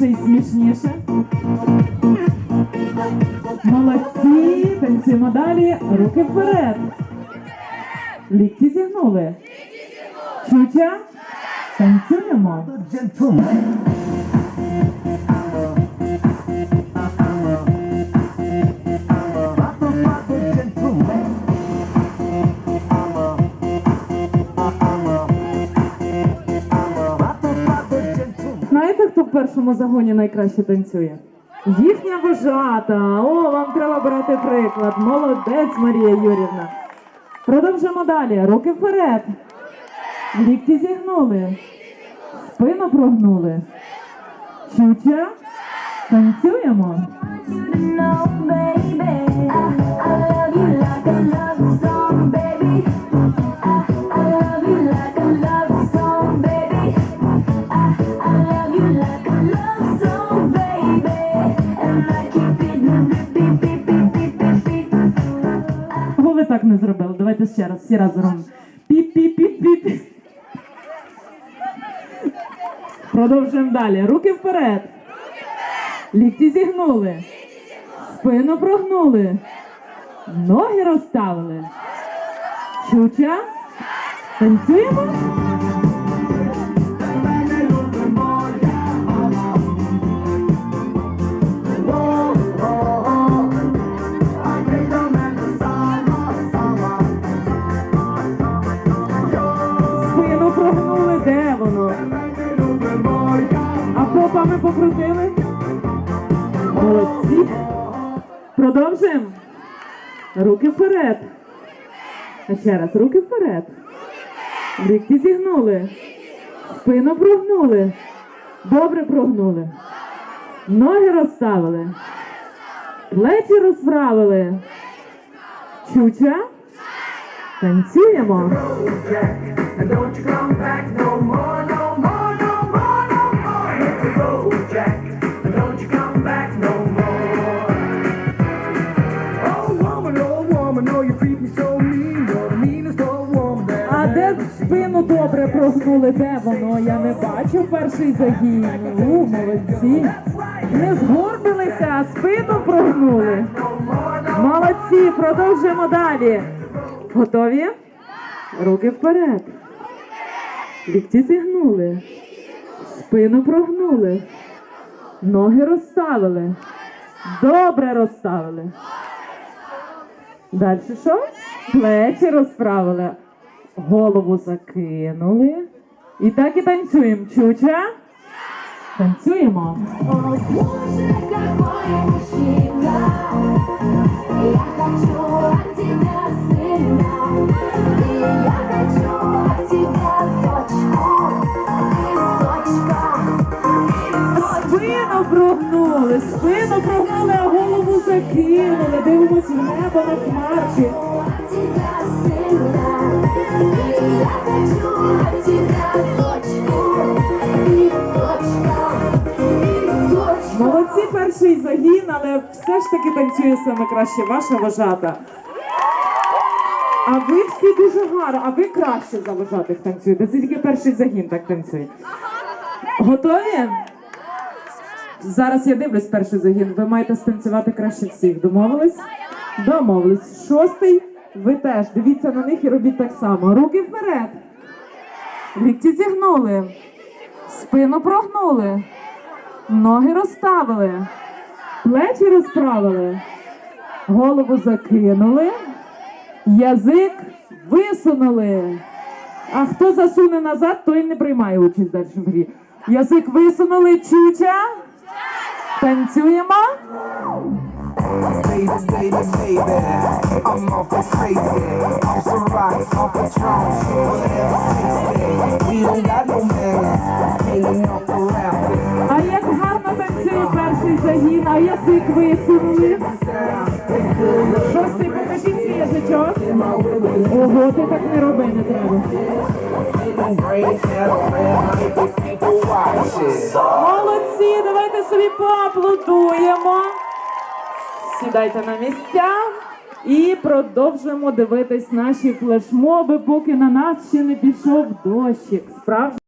веселіше і смішніше. Молодці, танцюємо далі. Руки вперед. Лікті зігнули. Чуча. Танцюємо. Першому загоні найкраще танцює? Їхня вожата. О, вам треба брати приклад. Молодець, Марія Юрівна. Продовжимо далі. Руки вперед. Лікті зігнули. Спину прогнули. Чуча. Танцюємо. Давайте ще раз, всі разом. Піп-піп-піп-піп. Продовжуємо далі. Руки вперед. Лікті зігнули. Спину прогнули. Ноги розставили. Чуча. Танцюємо. Покрутили? Молодці. Продовжуємо. Руки вперед. А ще раз, руки вперед. Лікті зігнули. Спину прогнули. Добре прогнули. Ноги розставили. Плечі розправили. Чуча. Танцюємо. А де спину добре прогнули? Де воно? Я не бачу перший загін. У, молодці. Не згорбилися, а спину прогнули. Молодці, продовжуємо далі. Готові? Руки вперед. Лікті зігнули. Спину прогнули. Ноги розставили. Добре розставили. Далі що? Плечі розправили. Голову закинули. І так і танцюємо. Чуча. Танцюємо. Боже, Спину прогнули, спину прогнули, а голову закинули. Дивимось в небо на хмарчі. От тебя сына. И я хочу от тебя дочку. И дочка. И дочка. Молодці перший загін, але все ж таки танцює саме краще ваша вожата. А ви всі дуже гарно, а ви краще за вожатих танцюєте. Це тільки перший загін так танцює. Готові? Зараз я дивлюсь перший загін. Ви маєте станцювати краще всіх. Домовились? Домовились. Шостий. Ви теж. Дивіться на них і робіть так само. Руки вперед. Лікті зігнули. Спину прогнули. Ноги розставили. Плечі розправили. Голову закинули. Язик висунули. А хто засуне назад, той не приймає участь далі в грі. Язик висунули, чуча. Танцюємо. Baby, baby, baby, I'm off the crazy. Off the rock, off the throne, whatever tasty. We don't got no manners, hanging off the rafters. А як гарно танцює перший загін, а язик висунули. Шостий, покажіть свій язичок. Ого, ти так не роби, не треба. Молодці, давайте собі поаплодуємо. Сідайте на місця і продовжуємо дивитись наші флешмоби, поки на нас ще не пішов дощик. Справді.